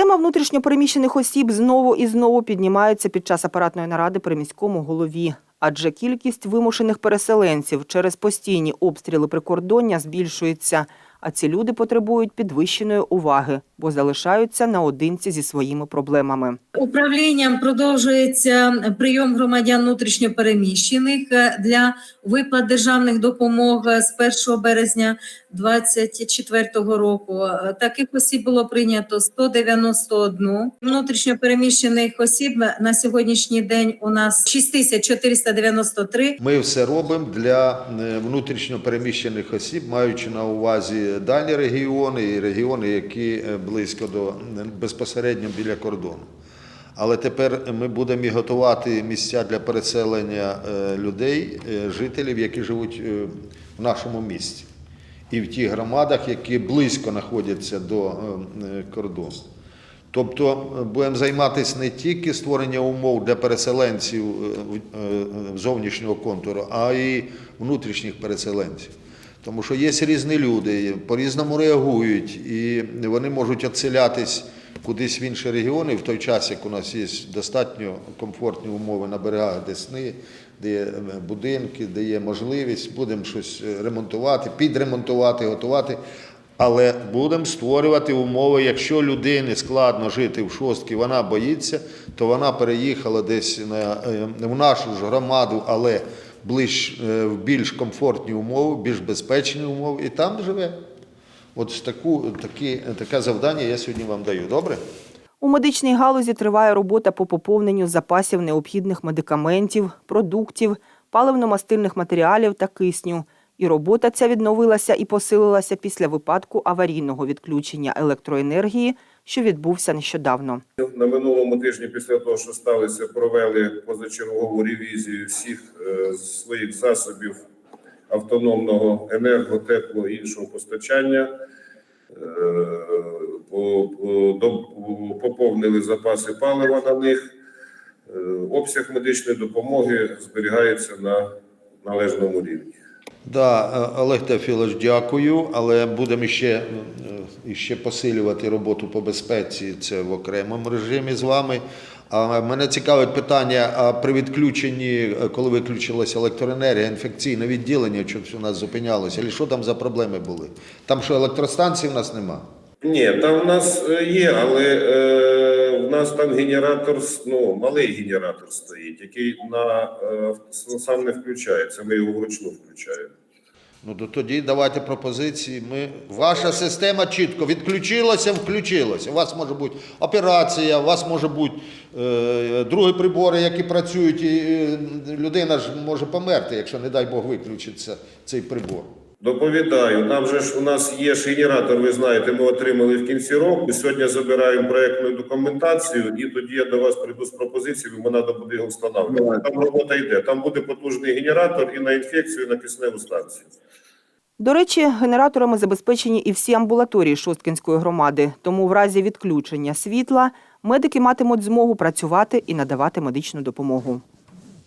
Тема внутрішньопереміщених осіб знову і знову піднімається під час апаратної наради при міському голові. Адже кількість вимушених переселенців через постійні обстріли прикордоння збільшується, а ці люди потребують підвищеної уваги, бо залишаються наодинці зі своїми проблемами. Управлінням продовжується прийом громадян внутрішньопереміщених е, для виплат державних допомог е, з 1 березня 2024 року. Е, Таких осіб було прийнято 191. Внутрішньопереміщених осіб на сьогоднішній день у нас 6493. Ми все робимо для е, внутрішньо переміщених осіб, маючи на увазі дальні регіони і регіони, які е, близько до е, безпосередньо біля кордону. Але тепер ми будемо і готувати місця для переселення е, людей, жителів, які живуть в нашому місті, і в тих громадах, які близько знаходяться до кордону. Тобто будемо займатися не тільки створенням умов для переселенців зовнішнього контуру, а й внутрішніх переселенців. Тому що є різні люди, по-різному реагують, і вони можуть відселятись кудись в інші регіони в той час, як у нас є достатньо комфортні умови на берегах Десни, де є е, будинки, де є можливість, будемо щось е, ремонтувати, підремонтувати, готувати. Але будемо створювати умови, якщо людині складно жити в шостці, вона боїться, то вона переїхала десь е, в нашу ж громаду, але в більш комфортні умови, більш безпечні умови, і там живе. От таку, такі, таке завдання я сьогодні вам даю. Добре? У медичній галузі триває робота по поповненню запасів необхідних медикаментів, продуктів, паливно-мастильних матеріалів та кисню. І робота ця відновилася і посилилася після випадку аварійного відключення електроенергії, що відбувся нещодавно. На минулому тижні, після того, що сталося, провели позачергову ревізію всіх е, своїх засобів автономного енерго, тепло і іншого постачання. Е, по- по- Поповнили запаси палива на них. Е, Обсяг медичної допомоги зберігається на належному рівні. Да, е, Олег Теофілович, дякую, але будемо ще, е, ще посилювати роботу по безпеці. Це в окремому режимі з вами. А мене цікавить питання: а при відключенні, е, коли виключилася електроенергія, інфекційне відділення, що у нас зупинялося, і що там за проблеми були? Там що електростанцій в нас нема? Ні, там в нас є, але е, в нас там генератор, ну, малий генератор стоїть, який на, е, сам не включається. Ми його вручну включаємо. Ну то тоді давайте пропозиції. Ми ваша система чітко відключилася, включилася. У вас може бути операція, у вас може бути е, другі прибори, які працюють, і е, людина ж може померти, якщо не дай Бог виключиться цей прибор. Доповідаю, там же ж у нас є ж генератор, ви знаєте, ми отримали в кінці року. Сьогодні забираємо проектну документацію, і тоді я до вас прийду з пропозицією, бо треба буде його встановлювати. Там робота йде. Там буде потужний генератор і на інфекцію, і на кисневу станцію. До речі, генераторами забезпечені і всі амбулаторії Шосткинської громади, тому в разі відключення світла медики матимуть змогу працювати і надавати медичну допомогу.